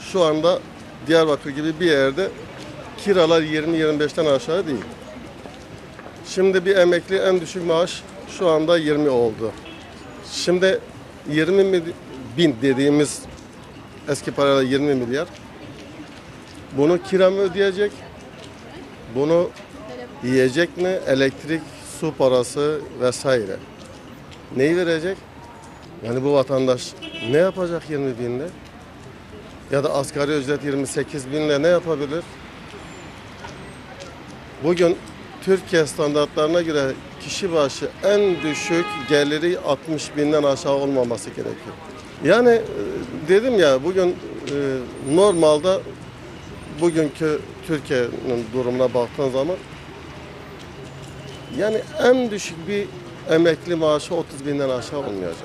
Şu anda Diyarbakır gibi bir yerde kiralar 20-25'ten aşağı değil. Şimdi bir emekli en düşük maaş şu anda 20 oldu. Şimdi 20 mil- bin dediğimiz eski parayla 20 milyar. Bunu kira mı ödeyecek? Bunu yiyecek mi? Elektrik, su parası vesaire. Neyi verecek? Yani bu vatandaş ne yapacak 20 binle? Ya da asgari ücret 28 binle ne yapabilir? Bugün Türkiye standartlarına göre kişi başı en düşük geliri 60 binden aşağı olmaması gerekiyor. Yani e, dedim ya bugün e, normalde bugünkü Türkiye'nin durumuna baktığın zaman yani en düşük bir emekli maaşı 30 binden aşağı olmayacak.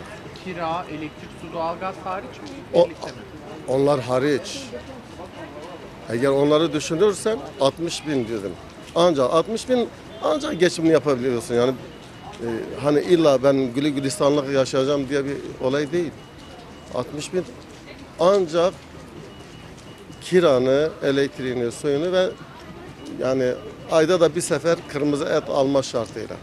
Kira, elektrik, su, doğalgaz hariç mi? O- Birlikte mi? Onlar hariç. Eğer onları düşünürsen 60 bin dedim. Ancak 60 bin ancak geçimini yapabiliyorsun. Yani e, hani illa ben gülü gülistanlık yaşayacağım diye bir olay değil. 60 bin ancak kiranı, elektriğini, suyunu ve yani ayda da bir sefer kırmızı et alma şartıyla.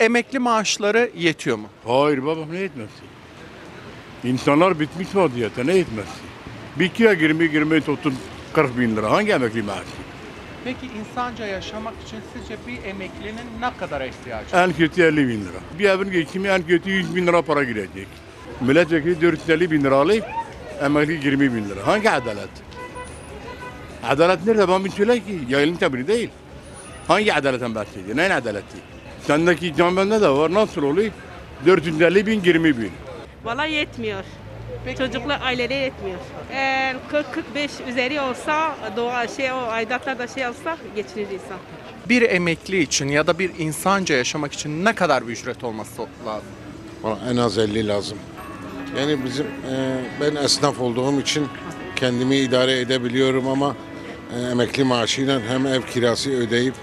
Emekli maaşları yetiyor mu? Hayır babam ne etmez? İnsanlar bitmiş vaziyette ne etmez? Bir kira 20 20 30 40 bin lira hangi emekli maaşı? Peki insanca yaşamak için sizce bir emeklinin ne kadar ihtiyacı var? En kötü 50 bin lira. Bir evin geçimi en kötü 100 bin lira para girecek. Milletvekili 450 bin lira alıp emekli 20 bin lira. Hangi adalet? Adalet nerede? Bana bir söyle ki. Yayılım tabiri değil. Hangi adaletten bahsediyor? Neyin adaleti? Sendeki can bende de var. Nasıl oluyor? 450 bin 20 bin. Valla yetmiyor. Peki, Çocuklar ailede yetmiyor. Eğer 40-45 üzeri olsa doğa şey o aidatlar da şey olsa geçinir insan. bir emekli için ya da bir insanca yaşamak için ne kadar bir ücret olması lazım? Bana en az 50 lazım. Yani bizim e, ben esnaf olduğum için kendimi idare edebiliyorum ama e, emekli maaşıyla hem ev kirası ödeyip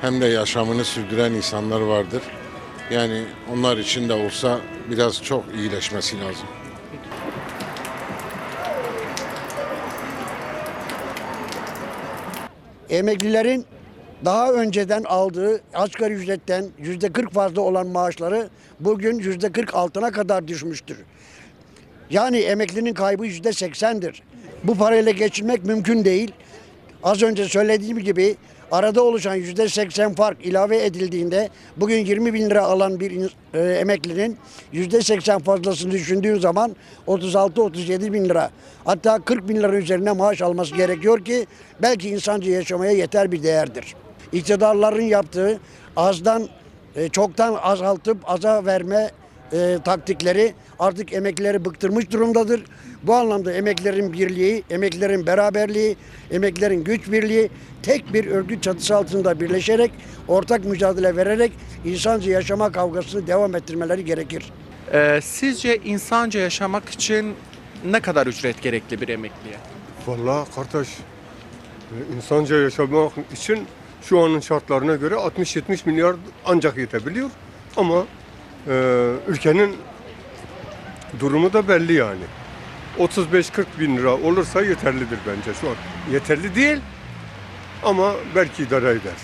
hem de yaşamını sürdüren insanlar vardır. Yani onlar için de olsa biraz çok iyileşmesi lazım. emeklilerin daha önceden aldığı asgari ücretten yüzde 40 fazla olan maaşları bugün yüzde 40 altına kadar düşmüştür. Yani emeklinin kaybı yüzde 80'dir. Bu parayla geçinmek mümkün değil. Az önce söylediğim gibi arada oluşan yüzde 80 fark ilave edildiğinde bugün 20 bin lira alan bir e, emeklinin yüzde 80 fazlasını düşündüğün zaman 36-37 bin lira hatta 40 bin lira üzerine maaş alması gerekiyor ki belki insanca yaşamaya yeter bir değerdir. İktidarların yaptığı azdan e, çoktan azaltıp aza verme e, taktikleri artık emeklileri bıktırmış durumdadır. Bu anlamda emeklilerin birliği, emeklilerin beraberliği, emeklilerin güç birliği tek bir örgüt çatısı altında birleşerek ortak mücadele vererek insanca yaşama kavgasını devam ettirmeleri gerekir. Ee, sizce insanca yaşamak için ne kadar ücret gerekli bir emekliye? Vallahi kardeş, insanca yaşamak için şu anın şartlarına göre 60-70 milyar ancak yetebiliyor. Ama e, ülkenin durumu da belli yani. 35-40 bin lira olursa yeterlidir bence şu an. Yeterli değil ama belki idare eder.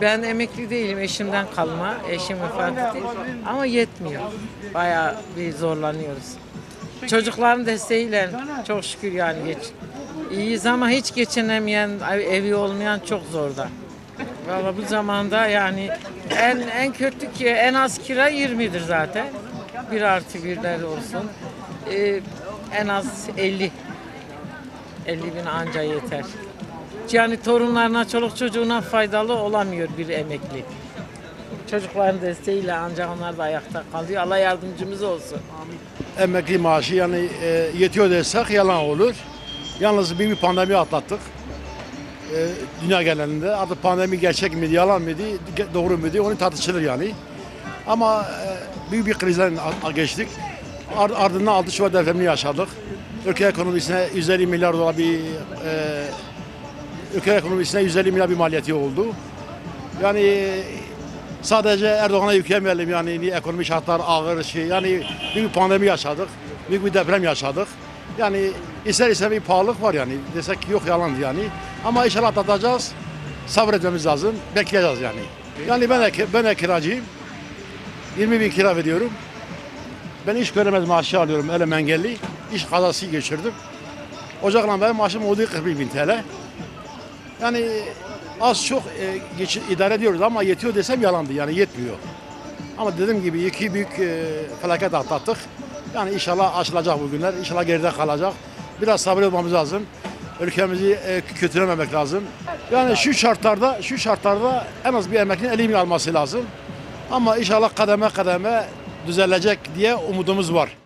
Ben emekli değilim, eşimden kalma. Eşim vefat etti. Ama yetmiyor. Bayağı bir zorlanıyoruz. Çocukların desteğiyle çok şükür yani geç. İyiyiz ama hiç geçinemeyen, evi olmayan çok zorda. Valla bu zamanda yani en en kötü ki en az kira 20'dir zaten. Bir artı birler olsun. Ee, en az 50. 50 bin anca yeter. Yani torunlarına, çoluk çocuğuna faydalı olamıyor bir emekli. Çocukların desteğiyle ancak onlar da ayakta kalıyor. Allah yardımcımız olsun. emekli maaşı yani e, yetiyor desek yalan olur. Yalnız bir, bir pandemi atlattık. E, dünya genelinde artık pandemi gerçek miydi, yalan mıydı, doğru muydu onu tartışılır yani. Ama e, büyük bir krizden geçtik. Ar- ardından 6 Şubat depremini yaşadık. Ülke ekonomisine 150 milyar dolar bir e, ülke ekonomisine 150 milyar bir maliyeti oldu. Yani sadece Erdoğan'a yüklemeyelim yani ekonomi şartlar ağır şey yani büyük bir pandemi yaşadık. Büyük bir deprem yaşadık. Yani ister ister bir pahalılık var yani. Desek ki yok yalandı yani. Ama inşallah atlatacağız. Sabretmemiz lazım. Bekleyeceğiz yani. Yani ben de, ben de kiracıyım. 20 bin kira veriyorum. Ben iş göremez maaşı alıyorum elim engelli. İş kazası geçirdim. Ocakla benim maaşım oldu 41 bin TL. Yani az çok e, geç, idare ediyoruz ama yetiyor desem yalandı yani yetmiyor. Ama dediğim gibi iki büyük e, felaket atlattık. Yani inşallah aşılacak bu günler. İnşallah geride kalacak. Biraz sabır olmamız lazım. Ülkemizi e, kötülememek lazım. Yani şu şartlarda şu şartlarda en az bir emeklinin 50 bin alması lazım. Ama inşallah kademe kademe düzelecek diye umudumuz var.